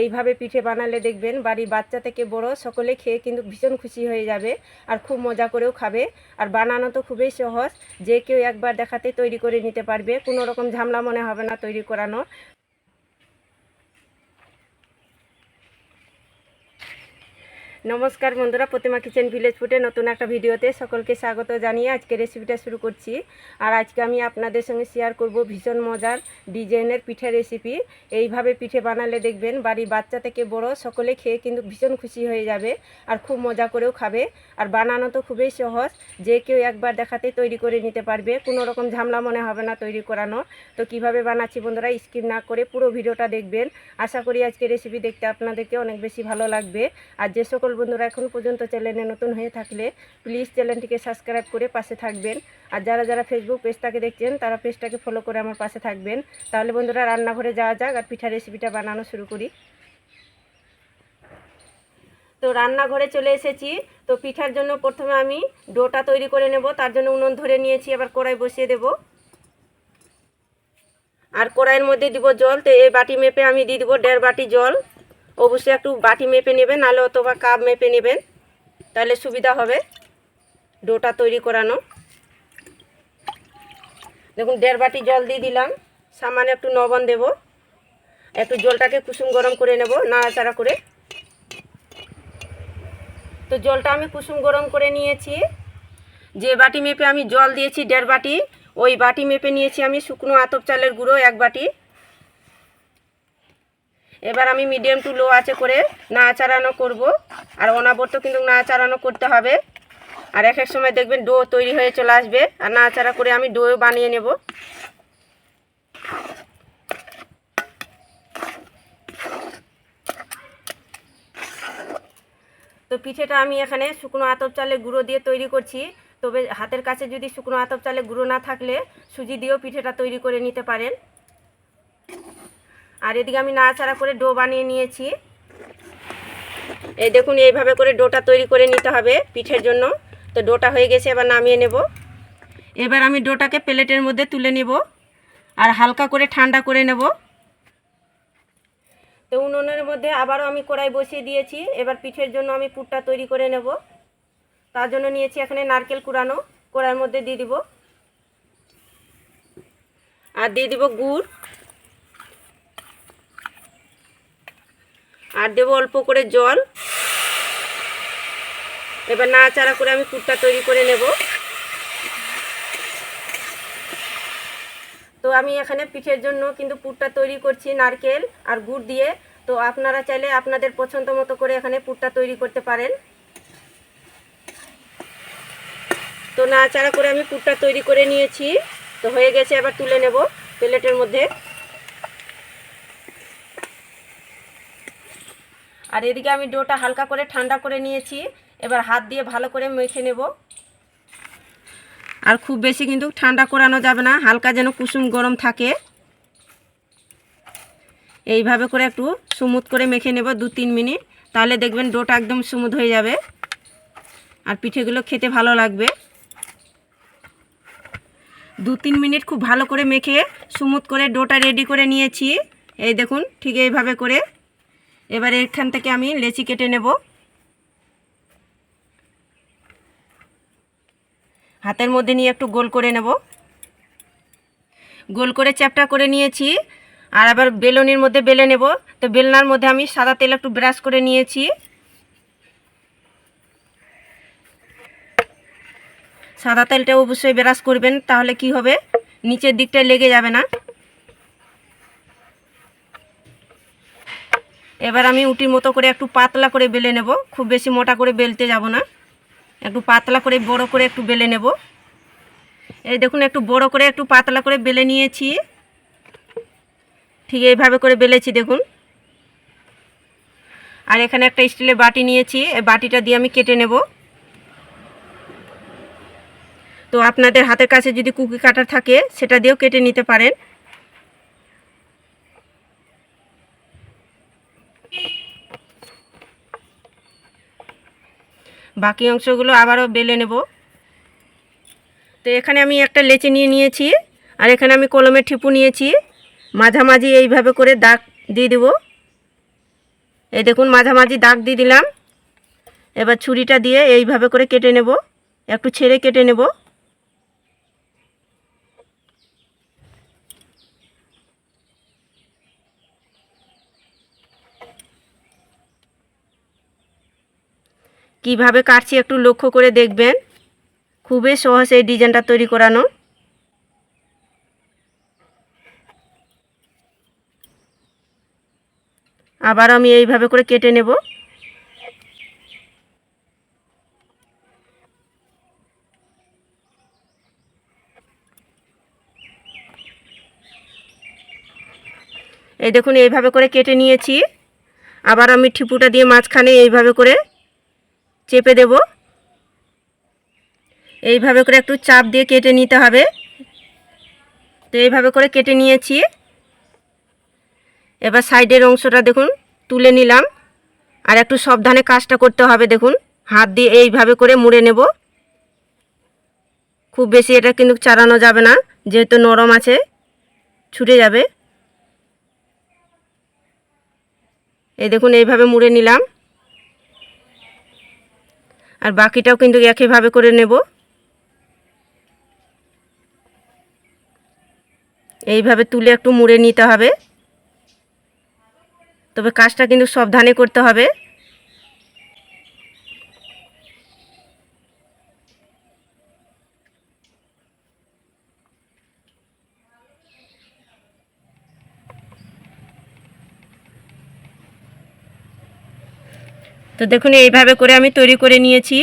এইভাবে পিঠে বানালে দেখবেন বাড়ির বাচ্চা থেকে বড় সকলে খেয়ে কিন্তু ভীষণ খুশি হয়ে যাবে আর খুব মজা করেও খাবে। আর বানানো তো খুবই সহজ, যে কেউ একবার দেখাতে তৈরি করে নিতে পারবে। কোনো রকম ঝামেলা মনে হবে না তৈরি করানো নমস্কার বন্ধুরা, প্রতিমা কিচেন ভিলেজ ফুটে নতুন একটা ভিডিওতে সকলকে স্বাগত জানিয়ে আজকে রেসিপিটা শুরু করছি। আর আজকে আমি আপনাদের সঙ্গে শেয়ার করব ভীষণ মজার ডিজাইনের পিঠে রেসিপি এইভাবে পিঠে বানালে দেখবেন বাড়ির বাচ্চা থেকে বড় সকলে খেয়ে কিন্তু ভীষণ খুশি হয়ে যাবে আর খুব মজা করেও খাবে। আর বানানো তো খুবই সহজ, যে কেউ একবার দেখাতে তৈরি করে নিতে পারবে। কোনো রকম ঝামেলা মনে হবে না তৈরি করানো। তো কীভাবে বানাচ্ছি বন্ধুরা স্কিপ না করে পুরো ভিডিওটা দেখবেন। আশা করি আজকে রেসিপি দেখতে আপনাদেরকে অনেক বেশি ভালো লাগবে। আর যে সকল বন্ধুরা, এখন পর্যন্ত চ্যানেলে নতুন হয়ে থাকলে প্লিজ চ্যানেলটিকে সাবস্ক্রাইব করে পাশে থাকবেন। আর যারা যারা ফেসবুক পেজটাকে দেখছেন, তারা পেজটাকে ফলো করে আমার পাশে থাকবেন। তাহলে বন্ধুরা, রান্নাঘরে যাওয়া যাক আর পিঠা রেসিপিটা বানানো শুরু করি। তো রান্নাঘরে চলে এসেছি। তো পিঠার জন্য প্রথমে আমি ডোটা তৈরি করে নেব। তার জন্য উনুন ধরে নিয়েছি, এবার কড়াই বসিয়ে দেব। আর কড়াইয়ের মধ্যে দিব জল। তো এই বাটি মেপে আমি দিয়ে দেবো দেড় বাটি জল। অবশ্যই একটু বাটি মেপে নেবেন, নাহলে অথবা কাপ মেপে নেবেন। তাহলে সুবিধা হবে ডোটা তৈরি করানো। দেখুন, দেড় বাটি জল দিয়ে দিলাম। সামান্য একটু নবন দেব। একটু জলটাকে কুসুম গরম করে নেব, নাড়াচাড়া করে। তো জলটা আমি কুসুম গরম করে নিয়েছি। যে বাটি মেপে আমি জল দিয়েছি, দেড় বাটি, ওই বাটি মেপে নিয়েছি আমি শুকনো আতপ চালের গুঁড়ো, এক বাটি। এবার আমি মিডিয়াম টু লো আছে করে না নাড়াচাড়ানো করব। আর অনাবর্ত কিন্তু নাড়াচাড়ানো করতে হবে। আর এক এক সময় দেখবেন ডো তৈরি হয়ে চলে আসবে। আর না নাড়াচাড়া করে আমি ডো বানিয়ে নেব। তো পিঠেটা আমি এখানে শুকনো আতপ চালের গুঁড়ো দিয়ে তৈরি করছি। তবে হাতের কাছে যদি শুকনো আতপ চালের গুঁড়ো না থাকলে সুজি দিয়েও পিঠেটা তৈরি করে নিতে পারেন। আর এদিকে আমি নাড়াচাড়া করে ডো বানিয়ে নিয়েছি। এই দেখুন, এইভাবে করে ডোটা তৈরি করে নিতে হবে পিঠের জন্য। তো ডোটা হয়ে গেছে, এবার নামিয়ে নেব। এবার আমি ডোটাকে প্লেটের মধ্যে তুলে নেব আর হালকা করে ঠান্ডা করে নেব। তো উনুনের মধ্যে আবারও আমি কড়াই বসিয়ে দিয়েছি। এবার পিঠের জন্য আমি পুরটা তৈরি করে নেব। তার জন্য নিয়েছি এখানে নারকেল কুড়ানো। কড়াইয়ের মধ্যে দিয়ে দিব। আর দিয়ে দিব গুড়। আর দেবো অল্প করে জল। এবার নাড়াচাড়া করে আমি পুরটা তৈরি করে নেব। তো আমি এখানে পিঠের জন্য কিন্তু পুরটা তৈরি করছি নারকেল আর গুড় দিয়ে। তো আপনারা চাইলে আপনাদের পছন্দ মতো করে এখানে পুরটা তৈরি করতে পারেন। তো নাড়াচাড়া করে আমি পুরটা তৈরি করে নিয়েছি। তো হয়ে গেছে, এবার তুলে নেব প্লেটের মধ্যে। আর এদিকে আমি ডোটা হালকা করে ঠান্ডা করে নিয়েছি। এবার হাত দিয়ে ভালো করে মেখে নেব। আর খুব বেশি কিন্তু ঠান্ডা করানো যাবে না, হালকা যেন কুসুম গরম থাকে। এইভাবে করে একটু স্মুথ করে মেখে নেব দু তিন মিনিট। তাহলে দেখবেন ডোটা একদম স্মুথ হয়ে যাবে। আর পিঠেগুলো খেতে ভালো লাগবে। দু তিন মিনিট খুব ভালো করে মেখে স্মুথ করে ডোটা রেডি করে নিয়েছি। এই দেখুন ঠিক এইভাবে করে। এবার এখান থেকে আমি লেচি কেটে নেব। হাতের মধ্যে নিয়ে একটু গোল করে নেব। গোল করে চ্যাপটা করে নিয়েছি আর আবার বেলনির মধ্যে বেলে নেব। তো বেলনার মধ্যে আমি সাদা তেল একটু ব্রাশ করে নিয়েছি। সাদা তেলটা অবশ্যই ব্রাশ করবেন, তাহলে কি হবে? নিচের দিকটা লেগে যাবে না। এবার আমি উটির মতো করে একটু পাতলা করে বেলে নেব। খুব বেশি মোটা করে বেলতে যাব না। একটু পাতলা করে, বড় করে একটু বেলে নেব। এই দেখুন, একটু বড় করে, একটু পাতলা করে বেলে নিয়েছি। ঠিক এইভাবে করে বেলেছি, দেখুন। আর এখানে একটা স্টিলের বাটি নিয়েছি। এই বাটিটা দিয়ে আমি কেটে নেব। তো আপনাদের হাতের কাছে যদি কুকি কাটার থাকে, সেটা দিয়েও কেটে নিতে পারেন। বাকি অংশগুলো আবারও বেলে নেব। তো এখানে আমি একটা লেচি নিয়ে নিয়েছি, আর এখানে আমি কলমের ঠিপু নিয়েছি। মাঝামাঝি এইভাবে করে দাগ দিয়ে দেব। এই দেখুন, মাঝামাঝি দাগ দিয়ে দিলাম। এবার ছুরিটা দিয়ে এইভাবে করে কেটে নেব। একটু ছেড়ে কেটে নেব। কীভাবে কাটছি একটু লক্ষ্য করে দেখবেন। খুবই সহজ এই ডিজাইনটা তৈরি করানো। আবার আমি এইভাবে করে কেটে নেব। এই দেখুন, এইভাবে করে কেটে নিয়েছি। আবার আমি ঠিপুটা দিয়ে মাঝখানে এইভাবে করে চেপে দেব। এইভাবে করে একটু চাপ দিয়ে কেটে নিতে হবে। তো এইভাবে করে কেটে নিয়েছি। এবার সাইডের অংশটা দেখুন, তুলে নিলাম। আর একটু সাবধানে কাজটা করতে হবে দেখুন। হাত দিয়ে এইভাবে করে মুড়ে নেব। খুব বেশি এটা কিন্তু চালানো যাবে না, যেহেতু নরম আছে, ছুটে যাবে। এই দেখুন, এইভাবে মুড়ে নিলাম। আর বাকিটাও কিন্তু একইভাবে করে নেব। এইভাবে তুলে একটু মুড়ে নিতে হবে। তবে কাজটা কিন্তু সাবধানে করতে হবে। তো দেখুন, এইভাবে করে আমি তৈরি করে নিয়েছি।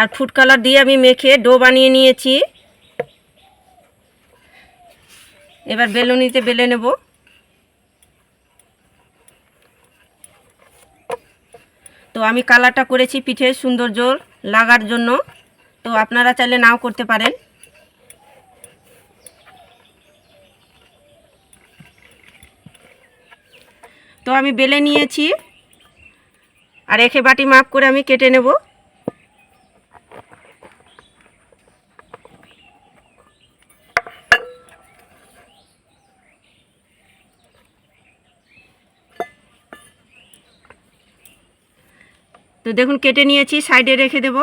আর ফুড কালার দিয়ে আমি মেখে ডো বানিয়ে নিয়েছি। এবার বেলুনিতে বেলে নেব। তো আমি কালারটা করেছি পিঠে সৌন্দর্য লাগার জন্য। তো আপনারা চাইলে নাও করতে পারেন। তো আমি বেলে নিয়েছি। আর এখে বাটি মাপ করে আমি কেটে নেব। তো দেখুন, কেটে নিয়েছি, সাইডে রেখে দেব।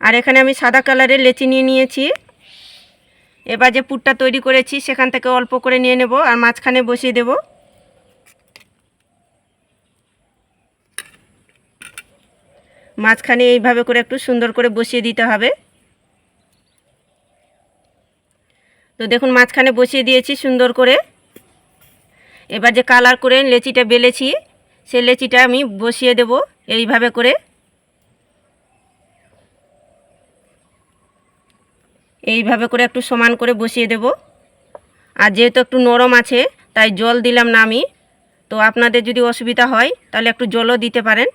আর এখানে আমি সাদা কালারের লেচি নিয়ে নিয়েছি। এবার যে পুরটা তৈরি করেছি, সেখান থেকে অল্প করে নিয়ে নেব আর মাঝখানে বসিয়ে দেবো। মাঝখানে এইভাবে করে একটু সুন্দর করে বসিয়ে দিতে হবে। তো দেখুন, মাঝখানে বসিয়ে দিয়েছি সুন্দর করে। এবার যে কালার করে লেচিটা বেলেছি, সে লেচিটা আমি বসিয়ে দেব এইভাবে করে। এইভাবে করে একটু সমান করে বসিয়ে দেব। আর যেহেতু একটু নরম আছে, তাই জল দিলাম না আমি। তো আপনাদের যদি অসুবিধা হয়, তাহলে একটু জলও দিতে পারেন।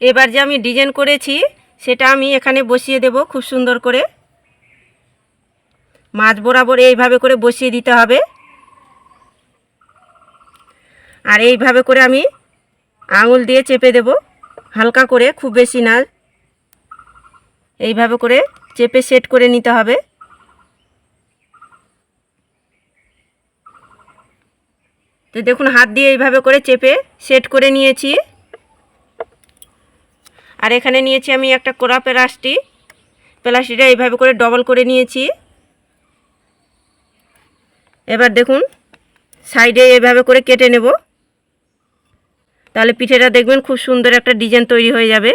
এবার যে আমি ডিজাইন করেছি, সেটা আমি এখানে বসিয়ে দেব খুব সুন্দর করে। মাছ বরাবর এইভাবে করে বসিয়ে দিতে হবে। আর এইভাবে করে আমি আঙুল দিয়ে চেপে দেব, হালকা করে, খুব বেশি না। এইভাবে করে চেপে সেট করে নিতে হবে। তো দেখুন, হাত দিয়ে এইভাবে করে চেপে সেট করে নিয়েছি। আর এখানে নিয়েছি আমি একটা কোরা পেলাস্টি। পেলাস্টিটা এইভাবে করে ডবল করে নিয়েছি। এবার দেখুন, সাইডে এভাবে করে কেটে নেব। তাহলে পিঠেটা দেখবেন খুব সুন্দর একটা ডিজাইন তৈরি হয়ে যাবে।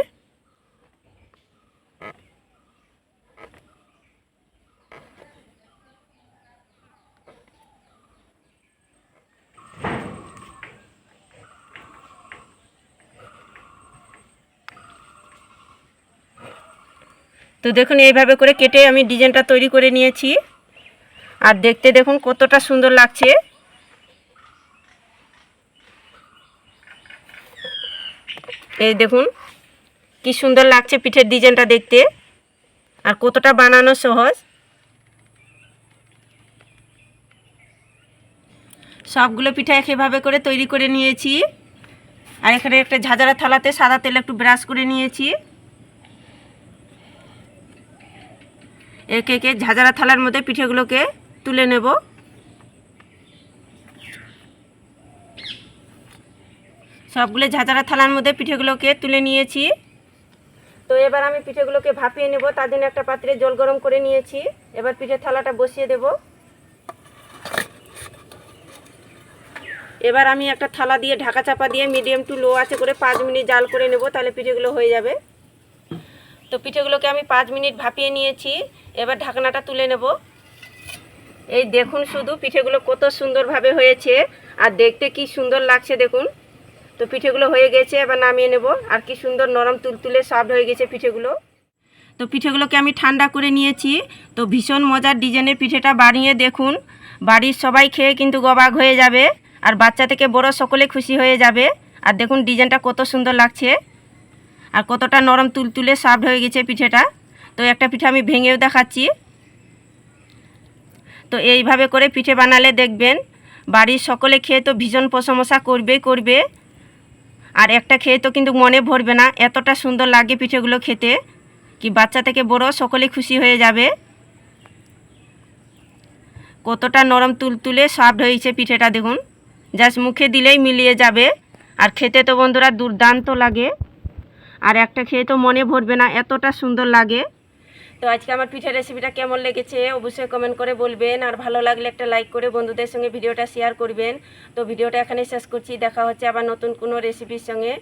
তো দেখুন, এইভাবে করে কেটে আমি ডিজাইনটা তৈরি করে নিয়েছি। আর দেখতে দেখুন কতটা সুন্দর লাগছে। এই দেখুন, কি সুন্দর লাগছে পিঠের ডিজাইনটা দেখতে। আর কতটা বানানো সহজ। সবগুলো পিঠা একইভাবে করে তৈরি করে নিয়েছি। আর এখানে একটা ঝাঁঝারা থালাতে সাদা তেল একটু ব্রাশ করে নিয়েছি। একে একে ঝাঁঝারা থালার মধ্যে পিঠেগুলোকে তুলে নেব। সবগুলো ঝাঁঝারা থালার মধ্যে পিঠেগুলোকে তুলে নিয়েছি। তো এবার আমি পিঠেগুলোকে ভাপিয়ে নেব। তার জন্য একটা পাত্রে জল গরম করে নিয়েছি। এবার পিঠের থালাটা বসিয়ে দেব। এবার আমি একটা থালা দিয়ে ঢাকা চাপা দিয়ে মিডিয়াম টু লো আছে করে পাঁচ মিনিট জাল করে নেব, তাহলে পিঠেগুলো হয়ে যাবে। তো পিঠেগুলোকে আমি পাঁচ মিনিট ভাপিয়ে নিয়েছি। এবার ঢাকনাটা তুলে নেব। এই দেখুন শুধু পিঠেগুলো কত সুন্দরভাবে হয়েছে আর দেখতে কি সুন্দর লাগছে দেখুন। তো পিঠেগুলো হয়ে গেছে, এবার নামিয়ে নেব। আর কি সুন্দর নরম তুলতুলে সফট হয়ে গেছে পিঠেগুলো। তো পিঠেগুলোকে আমি ঠান্ডা করে নিয়েছি। তো ভীষণ মজার ডিজাইনের পিঠেটা বানিয়ে দেখুন। বাড়ির সবাই খেয়ে কিন্তু গবাক হয়ে যাবে। আর বাচ্চা থেকে বড় সকলে খুশি হয়ে যাবে। আর দেখুন ডিজাইনটা কত সুন্দর লাগছে। আর কতটা নরম তুলতুলে সফট হয়ে গেছে পিঠেটা। তো একটা পিঠে আমি ভেঙেও দেখাচ্ছি। তো এইভাবে করে পিঠে বানালে দেখবেন বাড়ির সকলে খেয়ে তো ভীষণ প্রশংসা করবেই করবে। আর একটা খেয়ে তো কিন্তু মনে ভরবে না এতটা সুন্দর লাগে পিঠেগুলো খেতে, কি বাচ্চা থেকে বড় সকলে খুশি হয়ে যাবে। কতটা নরম তুলতুলে সফট হয়েছে পিঠেটা দেখুন। জাস্ট মুখে দিলেই মিলিয়ে যাবে। আর খেতে তো বন্ধুরা দুর্দান্ত লাগে। আর একটা খেয়ে তো মনে ভরবে না, এতটা সুন্দর লাগে। তো আজকে আমার পিঠা রেসিপিটা কেমন লেগেছে অবশ্যই কমেন্ট করে বলবেন, আর ভালো লাগলে একটা লাইক করে বন্ধুদের সঙ্গে ভিডিওটা শেয়ার করবেন। তো ভিডিওটা এখানে শেষ করছি, দেখা হচ্ছে আবার নতুন কোনো রেসিপির সঙ্গে।